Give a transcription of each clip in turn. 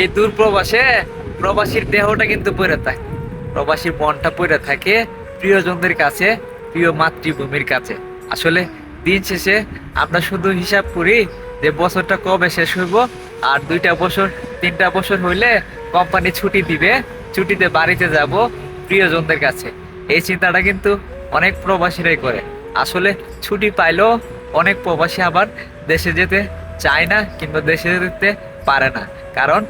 এই দূর প্রবাসে প্রবাসীর দেহটা কিন্তু পড়ে থাকে। প্রবাসীর মনটা পড়ে থাকে প্রিয়জনদের কাছে, প্রিয় মাতৃভূমির কাছে। আসলে দিন শেষে আমরা শুধু হিসাব করি যে বছরটা কবে শেষ হইব, আর দুইটা বছর, তিনটা বছর হইলে কোম্পানি ছুটি দিবে, ছুটিতে বাড়িতে যাব প্রিয়জনদের কাছে। এই চিন্তাটা কিন্তু অনেক প্রবাসীরাই করে। আসলে ছুটি পাইলেও অনেক প্রবাসী আবার দেশে যেতে চায় না কিংবা দেশে যেতে পারে না। কারণ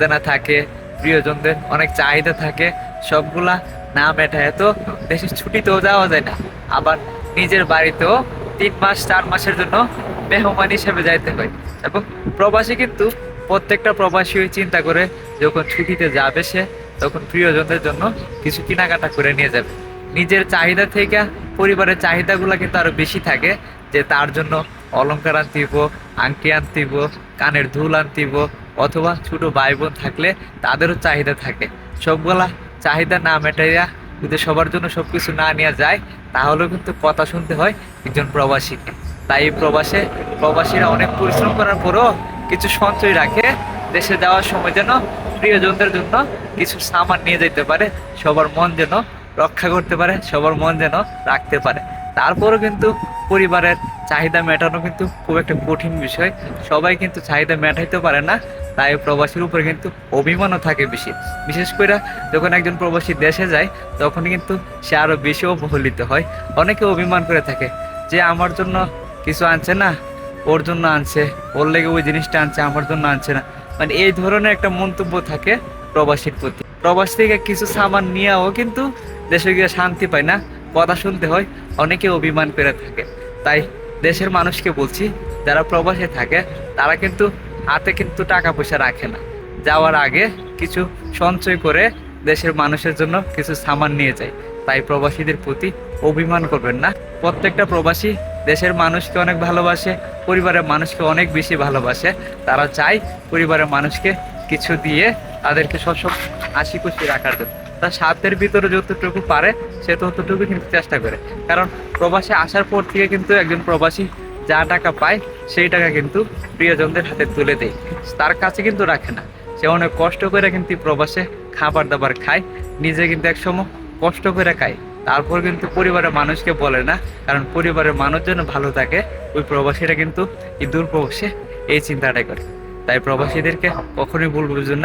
দেনা থাকে, প্রিয়জনদের অনেক চাহিদা থাকে, সবগুলা না মেটায়। তো দেশের ছুটিতেও যাওয়া যায় না। আবার নিজের বাড়িতেও তিন মাস, চার মাসের জন্য মেহমান হিসেবে যাইতে হয়। এবং প্রবাসী কিন্তু প্রত্যেকটা প্রবাসী চিন্তা করে, যখন ছুটিতে যাবে সে, তখন প্রিয়জনদের জন্য কিছু কেনাকাটা করে নিয়ে যাবে। নিজের চাহিদা থেকে পরিবারের চাহিদাগুলো কিন্তু আরও বেশি থাকে, যে তার জন্য অলংকার আনতিব, আংটি আনতিব, কানের দুল আনতিব অথবা ছোটো ভাই বোন থাকলে তাদেরও চাহিদা থাকে। সবগুলা চাহিদা না মেটাইয়া যদি সবার জন্য সব কিছু না নেওয়া যায়, তাহলেও কিন্তু কথা শুনতে হয় একজন প্রবাসীকে। তাই প্রবাসে, প্রবাসীরা অনেক পরিশ্রম করার পরও কিছু সঞ্চয় রাখে। দেশে যাওয়ার সময় যেন প্রিয়জনদের জন্য কিছু সামান নিয়ে যেতে পারে, সবার মন যেন রক্ষা করতে পারে, সবার মন যেন রাখতে পারে। তারপরও কিন্তু পরিবারের চাহিদা মেটানো কিন্তু খুব একটা কঠিন বিষয়। সবাই কিন্তু চাহিদা মেটাইতে পারে না, তাই প্রবাসীর উপরে কিন্তু অভিমানও থাকে বেশি। বিশেষ করে যখন একজন প্রবাসী দেশে যায় তখন কিন্তু সে আরও বেশি অবহেলিত হয়। অনেকে অভিমান করে থাকে যে, আমার জন্য কিছু আনছে না, ওর জন্য আনছে, ওর লেগে ওই জিনিসটা আনছে, আমার জন্য আনছে না। মানে এই ধরনের একটা মন্তব্য থাকে প্রবাসীর প্রতি। প্রবাস থেকে কিছু সামান নিয়েও কিন্তু দেশে গিয়ে শান্তি পায় না। কথা শুনতে হয়, অনেকে অভিমান করে থাকে। তাই দেশের মানুষকে বলছি, যারা প্রবাসে থাকে, তারা কিন্তু হাতে কিন্তু টাকা পয়সা রাখে না। যাওয়ার আগে কিছু সঞ্চয় করে দেশের মানুষের জন্য কিছু সামান নিয়ে যায়। তাই প্রবাসীদের প্রতি অভিমান করবেন না। প্রত্যেকটা প্রবাসী দেশের মানুষকে অনেক ভালোবাসে, পরিবারের মানুষকে অনেক বেশি ভালোবাসে। তারা চায় পরিবারের মানুষকে কিছু দিয়ে তাদেরকে সবসময় হাসি খুশি রাখার জন্য। তার সাধ্যের ভিতরে যতটুকু পারে, সে ততটুকু কিন্তু চেষ্টা করে। কারণ প্রবাসে আসার পর থেকে কিন্তু একজন প্রবাসী যা টাকা পায়, সেই টাকা কিন্তু প্রিয়জনদের হাতে তুলে দেয়। তার কাছে কিন্তু রাখে না। সে অনেক কষ্ট করে কিন্তু প্রবাসে খাবার দাবার খায়, নিজে কিন্তু একসময় কষ্ট করে খায়। তারপর কিন্তু পরিবারের মানুষকে বলে না, কারণ পরিবারের মানুষ যেন ভালো থাকে, ওই প্রবাসীরা কিন্তু এই দূর প্রবাসে এই চিন্তাটাই করে। তাই প্রবাসীদেরকে কখনোই ভুল বুঝুন না।